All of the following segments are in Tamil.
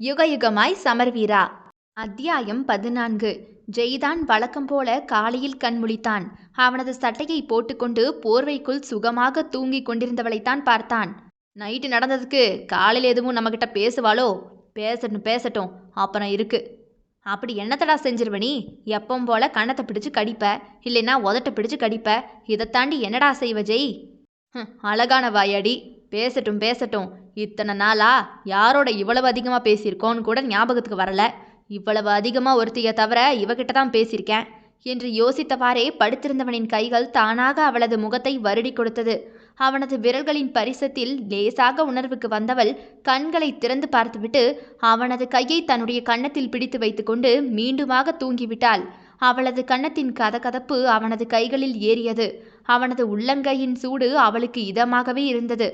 யுகயுகமாய் சமர்வீரா? அத்தியாயம் பதினான்கு. ஜெய்தான் வழக்கம் போல காலையில் கண் முழித்தான். அவனது சட்டையை போட்டுக்கொண்டு போர்வைக்குள் சுகமாக தூங்கிக் கொண்டிருந்தவளைத்தான் பார்த்தான். நைட்டு நடந்ததுக்கு காலையில் எதுவும் நம்மக்கிட்ட பேசுவாளோ? பேசட்டும் பேசட்டும். அப்புறம் இருக்கு. அப்படி என்னத்தடா செஞ்சிருவ நீ? எப்பவும் போல கண்ணத்தை பிடிச்சு கடிப்ப. இல்லைன்னா உதட்ட பிடிச்சு கடிப்ப. இதை தாண்டி என்னடா செய்வ ஜெய்? அழகான வாயாடி பேசட்டும் பேசட்டும். இத்தனை நாளா யாரோட இவ்வளவு அதிகமாக பேசியிருக்கோன்னு கூட ஞாபகத்துக்கு வரல. இவ்வளவு அதிகமாக ஒருத்திய தவிர இவகிட்ட தான் பேசியிருக்கேன். என்று யோசித்தவாறே படுத்திருந்தவனின் கைகள் தானாக அவளது முகத்தை வருடி கொடுத்தது. அவனது விரல்களின் பரிசத்தில் லேசாக உணர்வுக்கு வந்தவள் கண்களை திறந்து பார்த்துவிட்டு அவனது கையை தன்னுடைய கன்னத்தில் பிடித்து வைத்துக்கொண்டு மீண்டுமாக தூங்கிவிட்டாள். அவளது கன்னத்தின் கதகதப்பு அவனது கைகளில் ஏறியது. அவனது உள்ளங்கையின் சூடு அவளுக்கு இதமாகவே இருந்தது.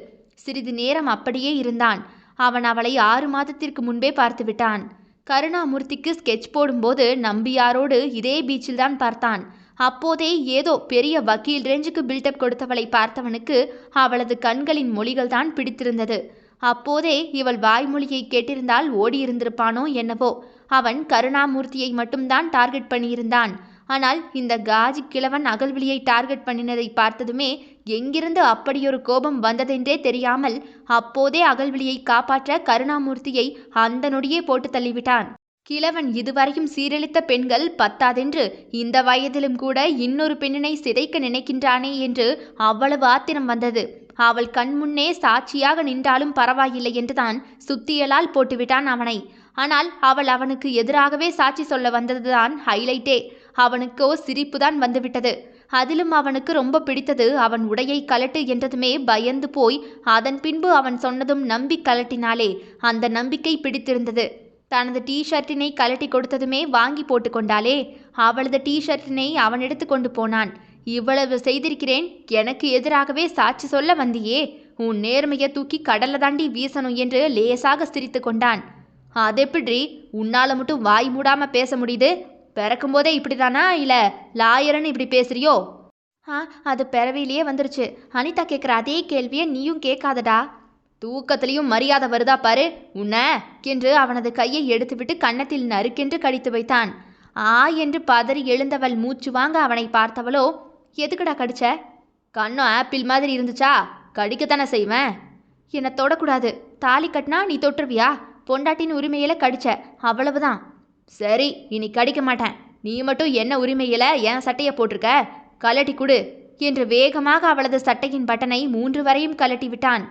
சிறிது நேரம் அப்படியே இருந்தான். அவன் அவளை ஆறு மாதத்திற்கு முன்பே பார்த்து விட்டான். கருணாமூர்த்திக்கு ஸ்கெட்ச் போடும்போது நம்பியாரோடு இதே பீச்சில் தான் பார்த்தான். அப்போதே ஏதோ பெரிய வக்கீல் ரேஞ்சுக்கு பில்டப் கொடுத்தவளை பார்த்தவனுக்கு அவளது கண்களின் மொழிகள் தான் பிடித்திருந்தது. அப்போதே இவள் வாய்மொழியை கேட்டிருந்தால் ஓடியிருந்திருப்பானோ என்னவோ. அவன் கருணாமூர்த்தியை மட்டும்தான் டார்கெட் பண்ணியிருந்தான். ஆனால் இந்த காஜி கிழவன் அகல்விழியை டார்கெட் பண்ணினதை பார்த்ததுமே எங்கிருந்து அப்படியொரு கோபம் வந்ததென்றே தெரியாமல் அப்போதே அகல்விழியை காப்பாற்ற கருணாமூர்த்தியை அந்த நொடியே போட்டு தள்ளிவிட்டான். கிழவன் இதுவரையும் சீரழித்த பெண்கள் பத்தாதென்று இந்த வயதிலும் கூட இன்னொரு பெண்ணினை சிதைக்க நினைக்கின்றானே என்று அவ்வளவு ஆத்திரம் வந்தது. அவள் கண்முன்னே சாட்சியாக நின்றாலும் பரவாயில்லை என்றுதான் சுத்தியலால் போட்டுவிட்டான் அவனை. ஆனால் அவள் அவனுக்கு எதிராகவே சாட்சி சொல்ல வந்ததுதான் ஹைலைட்டே. அவனுக்கோ சிரிப்புதான் வந்துவிட்டது. அதிலும் அவனுக்கு ரொம்ப பிடித்தது அவன் உடையை கலட்டு என்றதுமே பயந்து போய் அதன் பின்பு அவன் சொன்னதும் நம்பி கலட்டினாலே அந்த நம்பிக்கை பிடித்திருந்தது. தனது டீ-ஷர்ட்டினை கலட்டி கொடுத்ததுமே வாங்கி போட்டுக்கொண்டாளே அவளது டீ-ஷர்ட்டினை அவன் எடுத்து கொண்டு போனான். இவ்வளவு செய்திருக்கிறேன். எனக்கு எதிராகவே சாட்சி சொல்ல வந்தியே. உன் நேர்மையை தூக்கி கடல்ல தாண்டி வீசணும் என்று லேசாக சிரித்து கொண்டான். அதெப்பிட்ரி உன்னால மட்டும் வாய் மூடாம பேச முடியுது? பிறக்கும்போதே இப்படிதானா? இல்லை லாயர்னு இப்படி பேசுறியோ? ஆ அது பிறவிலேயே வந்துருச்சு. அனிதா கேட்குற அதே கேள்வியை நீயும் கேட்காதடா. தூக்கத்திலையும் மரியாதை வருதா பாரு. உன்ன என்று அவனது கையை எடுத்துவிட்டு கன்னத்தில் நறுக்கென்று கடித்து வைத்தான். ஆ என்று பதறி எழுந்தவள் மூச்சு வாங்க அவனை பார்த்தவளோ எதுக்குடா கடிச்ச? கண்ணும் ஆப்பிள் மாதிரி இருந்துச்சா? கடிக்கத்தானே செய்வேன்? என்னை தொடக்கூடாது. தாலி கட்டினா நீ தொட்டுருவியா? பொண்டாட்டின் உரிமையில கடிச்ச. அவ்வளவுதான். சரி இனி கடிக்க மாட்டேன். நீ மட்டும் என்ன உரிமையில என் சட்டையை போட்டிருக்க? கலட்டி கொடு. என்று வேகமாக அவளது சட்டையின் பட்டனை மூன்று வரையும் கலட்டி விட்டான்.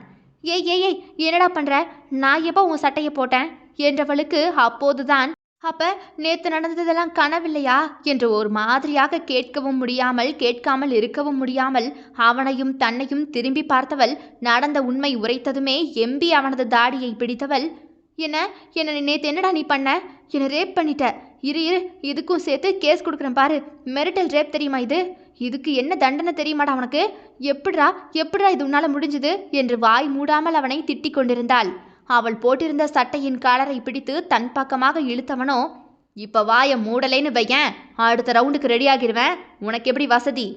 ஏய் ஏய் ஏய் என்னடா பண்ற? நான் எப்போ உன் சட்டையை போட்டேன்? என்றவளுக்கு அப்போதுதான் அப்ப நேத்து நடந்ததெல்லாம் கனவில்லையா? என்று ஒரு மாதிரியாக கேட்கவும் முடியாமல் கேட்காமல் இருக்கவும் முடியாமல் அவனையும் தன்னையும் திரும்பி பார்த்தவள் நடந்த உண்மை உரைத்ததுமே எம்பி அவனது தாடியை பிடித்தவள் என்ன? என்ன நேற்று என்னடா நீ பண்ண? என்னை ரேப் பண்ணிட்ட. இரு இரு. இதுக்கும் சேர்த்து கேஸ் கொடுக்குறேன் பாரு. மெரிட்டல் ரேப் தெரியுமா இது? இதுக்கு என்ன தண்டனை தெரியுமாடா உனக்கு? எப்படிரா எப்படிரா இது உன்னால் முடிஞ்சது? என்று வாய் மூடாமல் அவனை திட்டிக் கொண்டிருந்தாள். அவள் போட்டிருந்த சட்டையின் காலரை பிடித்து தன் பக்கமாக இழுத்தவனோ இப்ப வாய மூடலைன்னு வையன். அடுத்த ரவுண்டுக்கு ரெடி ஆகிடுவேன் உனக்கு எப்படி வசதி?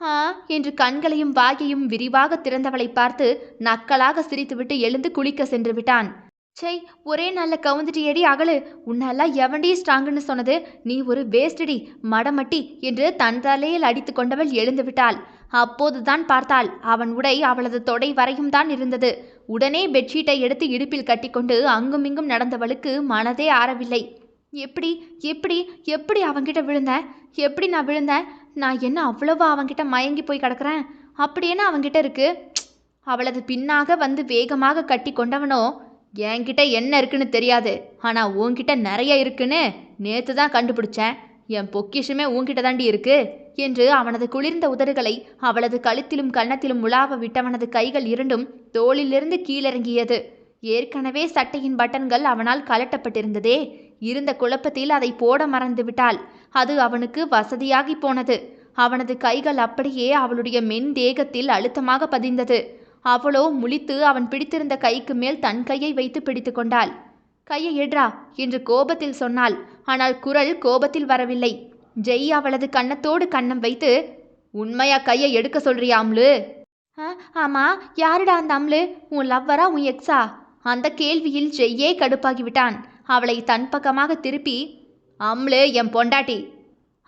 ஆ என்று கண்களையும் வாயையும் விரிவாக திறந்தவளை பார்த்து நக்கலாக சிரித்துவிட்டு எழுந்து குளிக்க சென்று விட்டான். சை ஒரே நல்ல கவுந்துட்டியடி அகலு. உன்னெல்லாம் எவன்டி ஸ்ட்ராங்குன்னு சொன்னது? நீ ஒரு வேஸ்டடி மடமட்டி என்று தன் தலையில் அடித்து கொண்டவள் எழுந்து விட்டாள். அப்போதுதான் பார்த்தாள் அவன் உடை அவளது தொடை வரையும் தான் இருந்தது. உடனே பெட்ஷீட்டை எடுத்து இடுப்பில் கட்டிக்கொண்டு அங்குமிங்கும் நடந்தவளுக்கு மனதே ஆறவில்லை. எப்படி எப்படி எப்படி அவன்கிட்ட விழுந்தேன் எப்படி நான் விழுந்தேன் நான் என்ன அவ்வளவா அவன்கிட்ட மயங்கி போய் கிடக்குறேன்? அப்படி என்ன அவன்கிட்ட இருக்கு? அவளது பின்னாக வந்து வேகமாக கட்டி கொண்டவனோ என்கிட்ட என்ன இருக்குன்னு தெரியாது. ஆனால் உன்கிட்ட நிறைய இருக்குன்னு நேற்று தான் கண்டுபிடிச்சேன். என் பொக்கிஷமே உன்கிட்ட தாண்டி இருக்கு என்று அவனது குளிர்ந்த உதடுகளை அவளது கழுத்திலும் கன்னத்திலும் உலாவ விட்டவனது கைகள் இரண்டும் தோளிலிருந்து கீழிறங்கியது. ஏற்கனவே சட்டையின் பட்டன்கள் அவனால் கலட்டப்பட்டிருந்ததே இருந்த குழப்பத்தில் அதை போட மறந்து விட்டாள். அது அவனுக்கு வசதியாகி போனது. அவனது கைகள் அப்படியே அவளுடைய மென் தேகத்தில் அழுத்தமாக பதிந்தது. அவளோ முழித்து அவன் பிடித்திருந்த கைக்கு மேல் தன் கையை வைத்து பிடித்து கொண்டாள். கையை எடுறா என்று கோபத்தில் சொன்னாள். ஆனால் குரல் கோபத்தில் வரவில்லை. ஜெய் அவளது கன்னத்தோடு கன்னம் வைத்து உண்மையா கையை எடுக்க சொல்றியா அம்லு? ஆ ஆமா. யாருடா அந்த அம்லு? உன் லவ்வரா உன் எக்ஸா? அந்த கேள்வியில் ஜெய்யே கடுப்பாகிவிட்டான் அவளை தன் பக்கமாக திருப்பி அம்ளு என் பொண்டாட்டி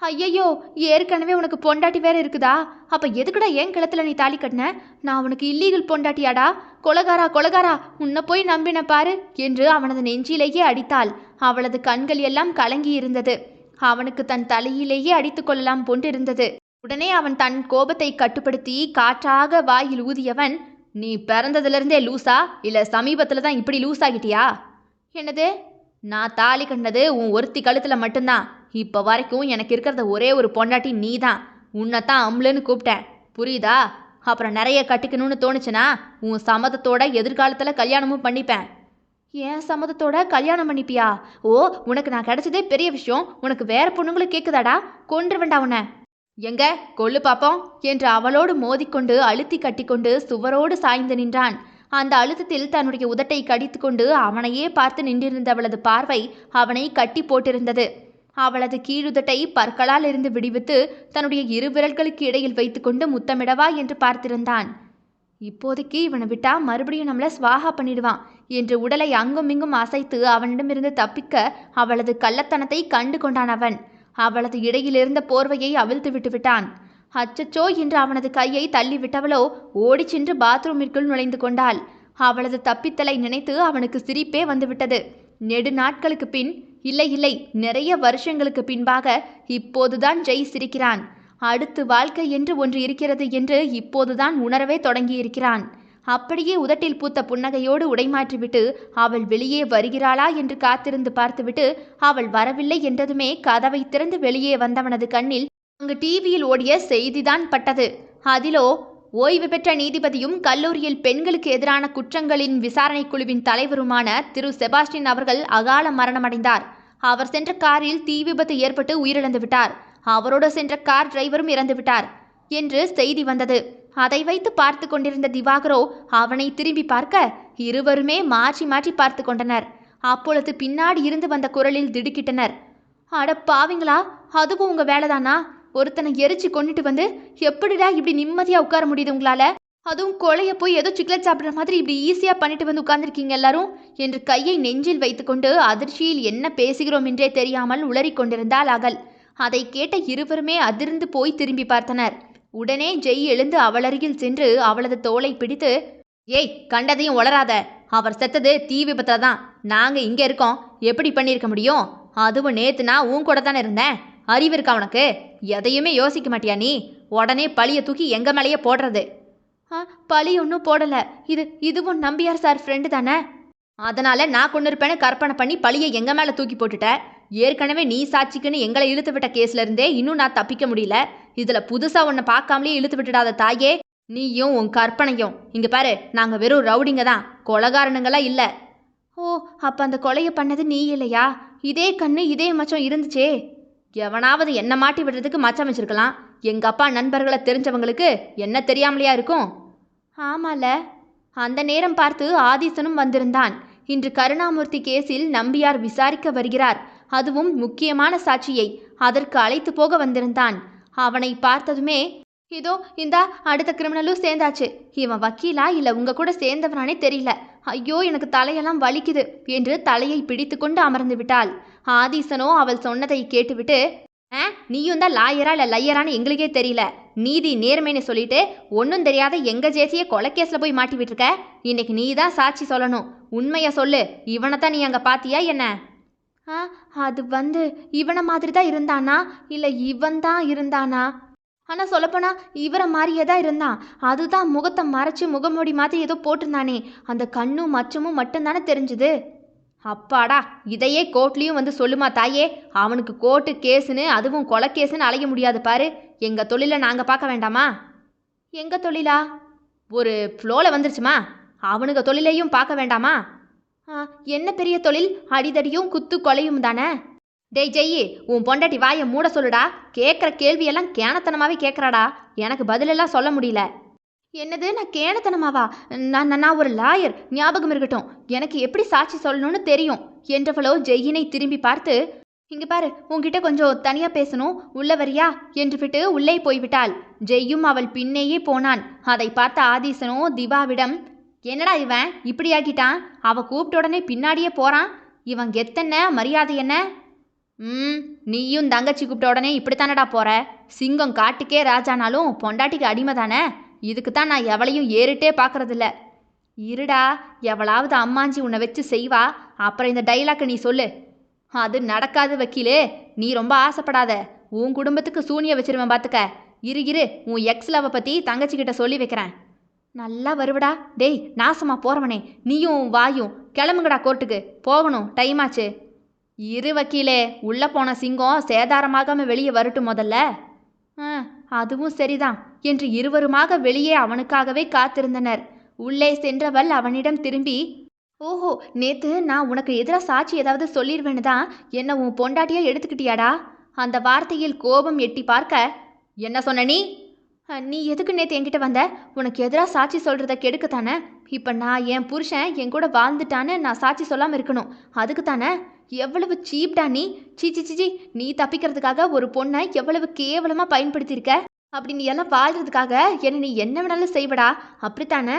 ஐயையோ ஏற்கனவே உனக்கு பொண்டாட்டி வேற இருக்குதா? அப்ப எதுக்குடா ஏன் கிளத்துல நீ தாலி கட்டின? நான் உனக்கு இல்லீகல் பொண்டாட்டியாடா. கொலகாரா கொலகாரா உன்னை போய் நம்பின பாரு என்று அவனது நெஞ்சிலேயே அடித்தாள். அவளது கண்கள் எல்லாம் கலங்கி இருந்தது. அவனுக்கு தன் தலையிலேயே அடித்துக் கொள்ளலாம் போன்றிருந்தது. உடனே அவன் தன் கோபத்தை கட்டுப்படுத்தி காற்றாக வாயில் ஊதியவன் நீ பிறந்ததுலேருந்தே லூசா? இல்ல சமீபத்துல தான் இப்படி லூஸ் ஆகிட்டியா என்னது? நான் தாலி கண்டது உன் ஒருத்தி கழுத்துல மட்டும்தான். இப்போ வரைக்கும் எனக்கு இருக்கிறத ஒரே ஒரு பொண்டாட்டி நீ தான் உன்னைத்தான் அம்லன்னு கூப்பிட்டேன். புரியுதா? அப்புறம் நிறைய கட்டிக்கணும்னு தோணுச்சுன்னா உன் சம்மதத்தோட எதிர்காலத்தில் கல்யாணமும் பண்ணிப்பேன். ஏன் சம்மதத்தோட கல்யாணம் பண்ணிப்பியா? ஓ உனக்கு நான் கிடைச்சதே பெரிய விஷயம். உனக்கு வேற பொண்ணுங்களும் கேட்குதாடா கொன்று வேண்டா உன்னை. எங்க? கொள்ளு பாப்போம் என்று அவளோடு மோதிக்கொண்டு அழுத்தி கட்டிக்கொண்டு சுவரோடு சாய்ந்து நின்றான். அந்த அழுத்தத்தில் தன்னுடைய உதட்டை கடித்துக்கொண்டு அவனையே பார்த்து நின்றிருந்தவளது பார்வை அவனை கட்டி போட்டிருந்தது. அவளது கீழுதட்டை பற்களால் இருந்து விடுவித்து தன்னுடைய இரு விரல்களுக்கு இடையில் வைத்துக்கொண்டு முத்தமிடவா என்று பார்த்திருந்தான். இப்போதைக்கு இவனை விட்டா மறுபடியும் நம்மளை ஸ்வாகா பண்ணிடுவான் என்று உடலை அங்கும் இங்கும் அசைத்து அவனிடமிருந்து தப்பிக்க அவளது கள்ளத்தனத்தை கண்டு கொண்டான் அவன். அவளது இடையிலிருந்த போர்வையை அவிழ்த்து விட்டு விட்டான். அச்சச்சோ என்று அவனது கையை தள்ளி விட்டவளோ சென்று பாத்ரூமிற்குள் நுழைந்து கொண்டாள். அவளது தப்பித்தலை நினைத்து அவனுக்கு சிரிப்பே வந்துவிட்டது. நெடு நாட்களுக்கு பின் இல்லை இல்லை நிறைய வருஷங்களுக்கு பின்பாக இப்போதுதான் ஜெய் சிரிக்கிறான் அடுத்து வாழ்க்கை என்று ஒன்று இருக்கிறது என்று இப்போதுதான் உணரவே தொடங்கியிருக்கிறான். அப்படியே உதட்டில் பூத்த புன்னகையோடு உடைமாற்றிவிட்டு அவள் வெளியே வருகிறாளா? என்று காத்திருந்து பார்த்துவிட்டு அவள் வரவில்லை என்றதுமே கதவை திறந்து வெளியே வந்தவனது கண்ணில் அங்கு டிவியில் ஓடிய செய்திதான் பட்டது. அதிலோ ஓய்வு பெற்ற நீதிபதியும் கல்லூரியில் பெண்களுக்கு எதிரான குற்றங்களின் விசாரணை குழுவின் தலைவருமான திரு செபாஸ்டின் அவர்கள் அகால மரணமடைந்தார். அவர் சென்ற காரில் தீ விபத்து ஏற்பட்டு உயிரிழந்து விட்டார். அவரோடு சென்ற கார் டிரைவரும் இறந்துவிட்டார் என்று செய்தி வந்தது. அதை வைத்து பார்த்து கொண்டிருந்த திவாகரோ அவனை திரும்பி பார்க்க இருவருமே மாற்றி மாற்றி பார்த்து கொண்டனர். அப்பொழுது பின்னாடி இருந்து வந்த குரலில் திடுக்கிட்டனர். அட பாவிங்களா அதுவும் உங்க வேலைதானா? ஒருத்தனை எரிச்சு கொண்டுட்டு வந்து எப்படிடா இப்படி நிம்மதியா உட்கார முடியுது உங்களால? அதுவும் கொலைய போய் ஏதோ சிக்லெட் சாப்பிட்ற மாதிரி இப்படி ஈஸியா பண்ணிட்டு வந்து உட்கார்ந்துருக்கீங்க எல்லாரும்? என்று கையை நெஞ்சில் வைத்துக்கொண்டு அதிர்ச்சியில் என்ன பேசுகிறோம் என்றே தெரியாமல் உளறிக் கொண்டிருந்தாள் அகல். அதை கேட்ட இருவருமே அதிர்ந்து போய் திரும்பி பார்த்தனர். உடனே ஜெய் எழுந்து அவளருகில் சென்று அவளது தோலை பிடித்து ஏய் கண்டதையும் உளராத அவர் செத்தது தீ விபத்துல தான் நாங்க இங்க இருக்கோம். எப்படி பண்ணியிருக்க முடியும்? அதுவும் நேத்து நான் உன் கூட தானே இருந்தேன். அறிவு இருக்கா உனக்கு? எதையுமே யோசிக்க மாட்டியா நீ? உடனே பழியை தூக்கி எங்கள் மேலேயே போடுறது. ஆ பழி ஒன்றும் போடலை. இது இதுவும் நம்பியார் சார் ஃப்ரெண்டு தானே? அதனால் நான் கொண்டு இருப்பேன்னு கற்பனை பண்ணி பழியை எங்கள் மேலே தூக்கி போட்டுட்ட? ஏற்கனவே நீ சாட்சிக்குன்னு எங்களை இழுத்து விட்ட கேஸ்லேருந்தே இன்னும் நான் தப்பிக்க முடியல. இதில் புதுசாக உன்னை பார்க்காமலே இழுத்து விட்டுடாத தாயே. நீயும் உன் கற்பனையும். இங்கே பாரு நாங்கள் வெறும் ரவுடிங்க தான். கொலகாரனுங்களா இல்லை. ஓ அப்போ அந்த கொலையை பண்ணது நீ இல்லையா? இதே கண்ணு இதே மச்சம் இருந்துச்சே. எவனாவது என்ன மாட்டி விடுறதுக்கு மச்சம் வச்சிருக்கலாம். எங்க அப்பா நண்பர்களை தெரிஞ்சவங்களுக்கு என்ன தெரியாமலையா இருக்கும்? ஆமால. அந்த நேரம் பார்த்து ஆதிசனும் வந்திருந்தான். இன்று கருணாமூர்த்தி கேஸில் நம்பியார் விசாரிக்க வருகிறார். அதுவும் முக்கியமான சாட்சியை. அதற்கு அழைத்து போக வந்திருந்தான். அவனை பார்த்ததுமே இதோ இந்தா அடுத்த கிரிமினலும் சேர்ந்தாச்சு. இவன் வக்கீலா இல்ல உங்க கூட சேர்ந்தவனானே தெரியல. ஐயோ எனக்கு தலையெல்லாம் வலிக்குது என்று தலையை பிடித்துக்கொண்டு அமர்ந்து விட்டாள். ஆதீசனோ அவள் சொன்னதை கேட்டுவிட்டு ஆ நீயும் தான் லாயரா இல்லை லையரான்னு எங்களுக்கே தெரியல. நீதி நேர்மைன்னு சொல்லிட்டு ஒன்றும் தெரியாத எங்க ஜேசிய கொலைக்கேஸில் போய் மாட்டி விட்டுருக்க இன்னைக்கு நீ தான் சாட்சி சொல்லணும். உண்மையை சொல்லு. இவனை தான் நீ அங்கே பாத்தியா என்ன? ஆ அது வந்து இவனை மாதிரி தான் இருந்தானா? இல்லை இவன் தான் இருந்தானா? ஆனால் சொல்லப்போனா இவரை மாதிரியே தான் இருந்தான். அதுதான் முகத்தை மறைச்சு முகமூடி மாதிரி ஏதோ போட்டிருந்தானே. அந்த கண்ணும் மச்சமும் மட்டும்தானே தெரிஞ்சுது? அப்பாடா இதையே கோர்ட்லேயும் வந்து சொல்லுமா தாயே? அவனுக்கு கோர்ட்டு கேஸுன்னு அதுவும் கொலை கேஸுன்னு அலைய முடியாது பாரு. எங்கள் தொழிலை நாங்கள் பார்க்க வேண்டாமா? எங்கள் தொழிலா? ஒரு ஃப்ளோவில் வந்துருச்சுமா? அவனுங்க தொழிலையும் பார்க்க வேண்டாமா? என்ன பெரிய தொழில்? அடிதடியும் குத்து கொலையும் தானே? டேய் ஜெய்யி உன் பொண்டாட்டி வாயை மூட சொல்லுடா. கேட்குற கேள்வியெல்லாம் கேனத்தனமாகவே கேட்குறாடா எனக்கு பதிலெல்லாம் சொல்ல முடியல. என்னது? நான் கேனத்தனமாவா? நான் நான் ஒரு லாயர். ஞாபகம் இருக்கட்டும். எனக்கு எப்படி சாட்சி சொல்லணும்னு தெரியும். என்றவளோ ஜெய்யினை திரும்பி பார்த்து இங்க பாரு உன்கிட்ட கொஞ்சம் தனியா பேசணும். உள்ள வரியா? என்று விட்டு உள்ளே போய்விட்டாள். ஜெய்யும் அவள் பின்னேயே போனான். அதை பார்த்த ஆதீசனோ திவாவிடம் என்னடா இவன்? இப்படி ஆக்கிட்டான்? அவ கூப்பிட்ட உடனே பின்னாடியே போறான்? இவன் கெத்தென்ன மரியாதை என்ன? ம் நீயும் தங்கச்சி கூப்பிட்ட உடனே இப்படித்தானடா போற? சிங்கம் காட்டுக்கே ராஜானாலும் பொண்டாட்டிக்கு அடிமை தானே இதுக்கு தான் நான் எவளையும் ஏறிட்டே பார்க்கறதில்ல. இருடா எவளாவது அம்மாஞ்சி உன்னை வச்சு செய்வா? அப்புறம் இந்த டைலாக்கை நீ சொல்லு. அது நடக்காது வக்கீலே. நீ ரொம்ப ஆசைப்படாத. உன் குடும்பத்துக்கு சூனிய வச்சிருவேன் பார்த்துக்க இரு இரு. உன் எக்ஸ் லவை பற்றி தங்கச்சிக்கிட்ட சொல்லி வைக்கிறேன். நல்லா வருவடா. டேய் நாசமா போகிறவனே நீயும் வாயும். கிளம்புங்கடா கோர்ட்டுக்கு போகணும். டைம் ஆச்சு. இரு வக்கீலே. உள்ளே போன சிங்கம் சேதாரமாகாமல் வெளியே வரட்டும் முதல்ல. ஆ. அதுவும் சரிதான் என்று இருவருமாக வெளியே அவனுக்காகவே காத்திருந்தனர். உள்ளே சென்றவள் அவனிடம் திரும்பி ஓஹோ நேத்து நான் உனக்கு எதிராக சாட்சி ஏதாவது சொல்லிடுவேன்னு தான் என்ன உன் பொண்டாட்டியா எடுத்துக்கிட்டியாடா? அந்த வார்த்தையில் கோபம் எட்டி பார்க்க என்ன சொன்ன நீ? நீ எதுக்கு நேற்று என்கிட்ட வந்த? உனக்கு எதிராக சாட்சி சொல்றத கெடுக்கத்தானே? இப்போ நான் என் புருஷன் என் கூட வாழ்ந்துட்டான்னு நான் சாட்சி சொல்லாமல் இருக்கணும். அதுக்கு தானே? எவ்வளவு சீப்டா நீ? சீச்சி சீச்சி நீ தப்பிக்கிறதுக்காக ஒரு பொண்ணை எவ்வளவு கேவலமாக பயன்படுத்தியிருக்க? அப்படி நீ எல்லாம் வாழ்கிறதுக்காக என்ன நீ என்ன வேணாலும் செய்வடா? அப்படித்தானே?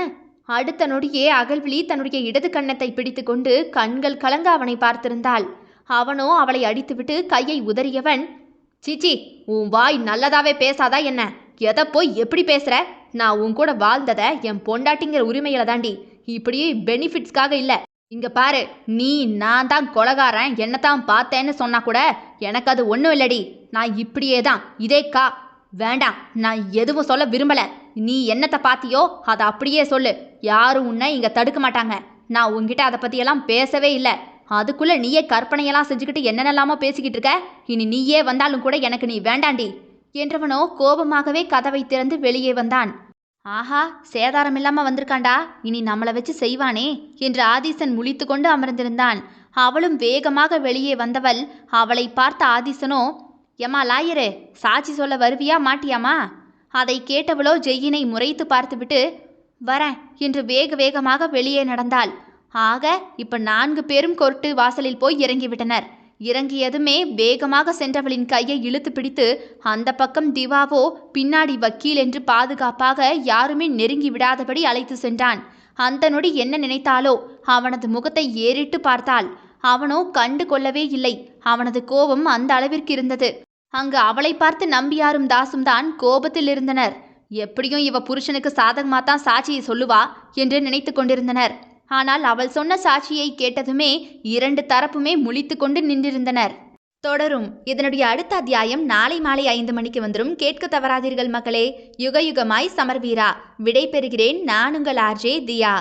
அடுத்த நொடியே அகல்விழி தன்னுடைய இடது கன்னத்தை பிடித்து கொண்டு கண்கள் கலங்க அவனை பார்த்திருந்தாள். அவனோ அவளை அடித்துவிட்டு கையை உதறியவன் சீச்சி உன் வாய் நல்லதாவே பேசாதா என்ன? எதை போய் எப்படி பேசுற? நான் உன் கூட வாழ்ந்ததை என் பொண்டாட்டிங்கிற உரிமையில தாண்டி இப்படி பெனிஃபிட்ஸ்க்காக இல்லை. இங்க பாரு நீ நான் தான் கொலகாரன் என்னத்தான் பார்த்தேன்னு சொன்னா கூட எனக்கு அது ஒன்றும் இல்லடி. நான் இப்படியே தான் இதே கா. வேண்டாம் நான் எதுவும் சொல்ல விரும்பல. நீ என்னத்தை பார்த்தியோ அதை அப்படியே சொல்லு. யாரும் உன்னை இங்க தடுக்க மாட்டாங்க. நான் உன்கிட்ட அதை பத்தியெல்லாம் பேசவே இல்லை. அதுக்குள்ள நீயே கற்பனையெல்லாம் செஞ்சுக்கிட்டு என்னென்னலாமோ பேசிக்கிட்டு இருக்க. இனி நீயே வந்தாலும் கூட எனக்கு நீ வேண்டாண்டி. என்றவனோ கோபமாகவே கதவை திறந்து வெளியே வந்தான். ஆஹா சேதாரம் இல்லாம வந்திருக்காண்டா? இனி நம்மளை வச்சு செய்வானே? என்று ஆதிசன் முழித்து கொண்டு அமர்ந்திருந்தான். அவளும் வேகமாக வெளியே வந்தவள் அவளை பார்த்த ஆதிசனோ எம்மா லாயரு சாட்சி சொல்ல வருவியா மாட்டியாமா அதை கேட்டவளோ ஜெய்யினை முறைத்து பார்த்துவிட்டு வரேன் என்று வேக வேகமாக வெளியே நடந்தாள். ஆக இப்ப நான்கு பேரும் கொர்ட்டு வாசலில் போய் இறங்கிவிட்டனர். இறங்கியதுமே வேகமாக சென்றவளின் கையை இழுத்து பிடித்து அந்த பக்கம் திவாவோ பின்னாடி வக்கீல் என்று பாதுகாப்பாக யாருமே நெருங்கி விடாதபடி அழைத்து சென்றான். அந்த நொடி என்ன நினைத்தாலோ அவனது முகத்தை ஏறிட்டு பார்த்தாள். அவனோ கண்டு கொள்ளவே இல்லை. அவனது கோபம் அந்த அளவிற்கு இருந்தது. அங்கு அவளை பார்த்து நம்பியாரும் தாசும் தான் கோபத்தில் இருந்தனர். எப்படியும் இவ புருஷனுக்கு சாதகமாத்தான் சாட்சியை சொல்லுவா என்று நினைத்து கொண்டிருந்தனர். ஆனால் அவள் சொன்ன சாட்சியை கேட்டதுமே இரண்டு தரப்புமே முழித்து கொண்டு நின்றிருந்தனர். தொடரும். இதனுடைய அடுத்த அத்தியாயம் நாளை மாலை ஐந்து மணிக்கு வந்துடும் கேட்க தவறாதீர்கள் மக்களே. யுக யுகமாய் சமர்வீரா. விடை பெறுகிறேன் நான் உங்கள் ஆர்ஜே தியா.